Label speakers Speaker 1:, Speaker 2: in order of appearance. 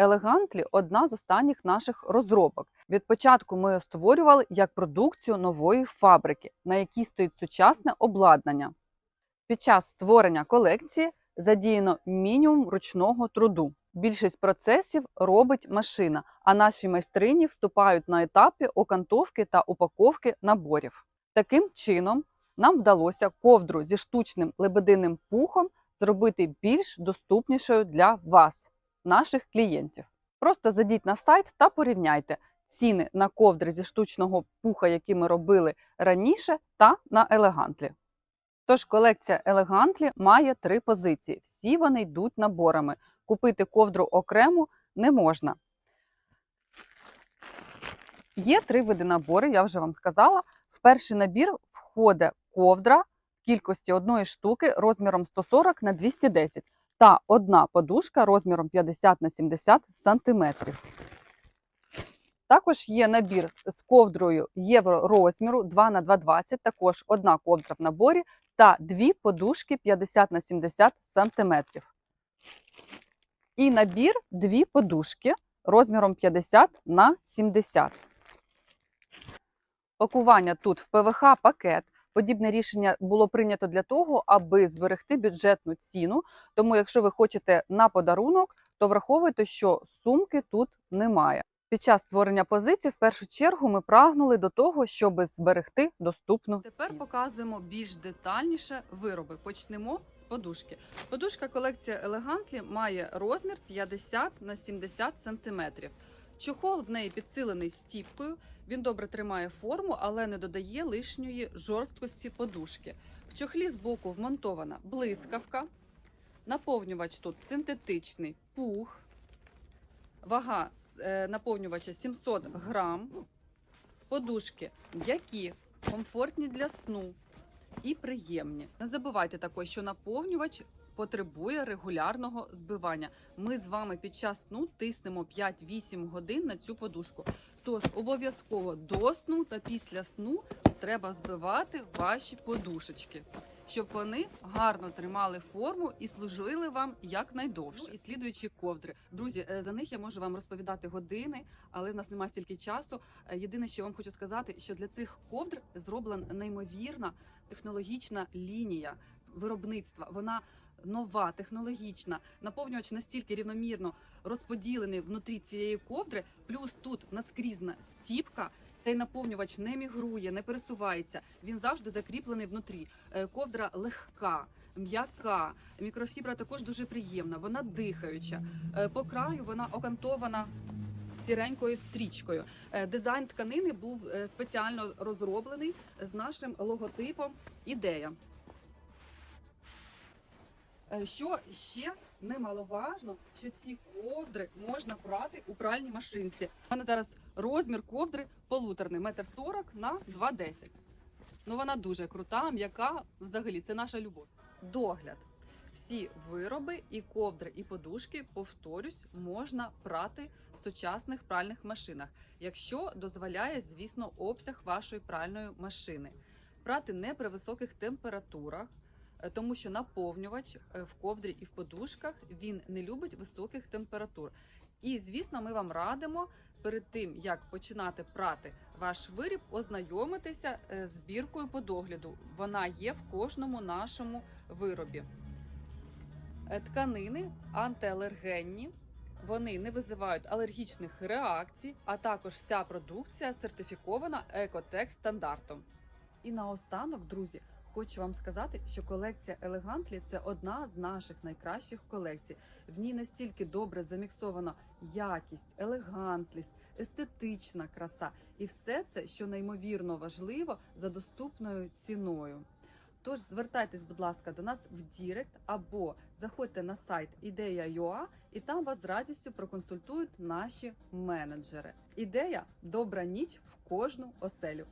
Speaker 1: Елегантлі одна з останніх наших розробок. Від початку ми створювали як продукцію нової фабрики, на якій стоїть сучасне обладнання. Під час створення колекції задіяно мінімум ручного труду. Більшість процесів робить машина, а наші майстрині вступають на етапі окантовки та упаковки наборів. Таким чином, нам вдалося ковдру зі штучним лебединим пухом зробити більш доступнішою для вас, наших клієнтів. Просто зайдіть на сайт та порівняйте ціни на ковдри зі штучного пуха, які ми робили раніше, та на елегантлі. Тож колекція елегантлі має три позиції. Всі вони йдуть наборами. Купити ковдру окремо не можна. Є три види набори, я вже вам сказала. В перший набір входить ковдра в кількості одної штуки розміром 140 на 210 та одна подушка розміром 50 на 70 см. Також є набір з ковдрою євро розміру 2 на 220 також одна ковдра в наборі та дві подушки 50 на 70 см. І набір дві подушки розміром 50 на 70. Пакування тут в ПВХ пакет. Подібне рішення було прийнято для того, аби зберегти бюджетну ціну. Тому, якщо ви хочете на подарунок, то враховуйте, що сумки тут немає. Під час створення позицій, в першу чергу, ми прагнули до того, щоб зберегти доступну. Тепер показуємо більш детальніше вироби. Почнемо з подушки. Подушка колекція Elegantly має розмір 50 на 70 см. Чохол в неї підсилений стіпкою. Він добре тримає форму, але не додає лишньої жорсткості подушки. В чохлі збоку вмонтована блискавка. Наповнювач тут синтетичний пух. Вага е, наповнювача 700 грам. Подушки м'які, комфортні для сну і приємні. Не забувайте також, що наповнювач потребує регулярного збивання. Ми з вами під час сну тиснемо 5-8 годин на цю подушку. Тож обов'язково до сну та після сну треба збивати ваші подушечки, щоб вони гарно тримали форму і служили вам якнайдовше. І слідуючі ковдри. Друзі, е, за них я можу вам розповідати години, але в нас немає стільки часу. Е, Єдине, що я вам хочу сказати, що для цих ковдр зроблена неймовірна технологічна лінія виробництва. Вона нова, технологічна, наповнювач настільки рівномірно розподілений внутрі цієї ковдри, плюс тут наскрізна стіпка. Цей наповнювач не мігрує, не пересувається. Він завжди закріплений внутрі. Е, Ковдра легка, м'яка. Мікрофібра також дуже приємна. Вона дихаюча. Е, По краю вона окантована сіренькою стрічкою. Е, Дизайн тканини був спеціально розроблений з нашим логотипом. Ідея. Е, Що ще немаловажно, що ці ковдри можна прати у пральній машинці. У мене зараз розмір ковдри полуторний, метр сорок на 2,10. Ну вона дуже крута, м'яка. Взагалі, це наша любов. Догляд. Всі вироби, і ковдри, і подушки, повторюсь, можна прати в сучасних пральних машинах, якщо дозволяє, звісно, обсяг вашої пральної машини. Прати не при високих температурах. Е, тому що наповнювач е, в ковдрі і в подушках він не любить високих температур. І звісно, ми вам радимо перед тим, як починати прати ваш виріб, ознайомитися е, з збіркою по. Вона є в кожному нашому виробі. Тканини антиалергенні. Вони не визивають алергічних реакцій, а також вся продукція сертифікована Екотек стандартом. І наостанок, друзі, Хочу вам сказати, що колекція Елегантлі це одна з наших найкращих колекцій. В ній настільки добре заміксована якість, елегантлість, естетична краса і все це, що неймовірно важливо, за доступною ціною. Тож звертайтесь, будь ласка, до нас в Дірект або заходьте на сайт Ідея.ua і там вас з радістю проконсультують наші менеджери. Ідея добра ніч в кожну оселю.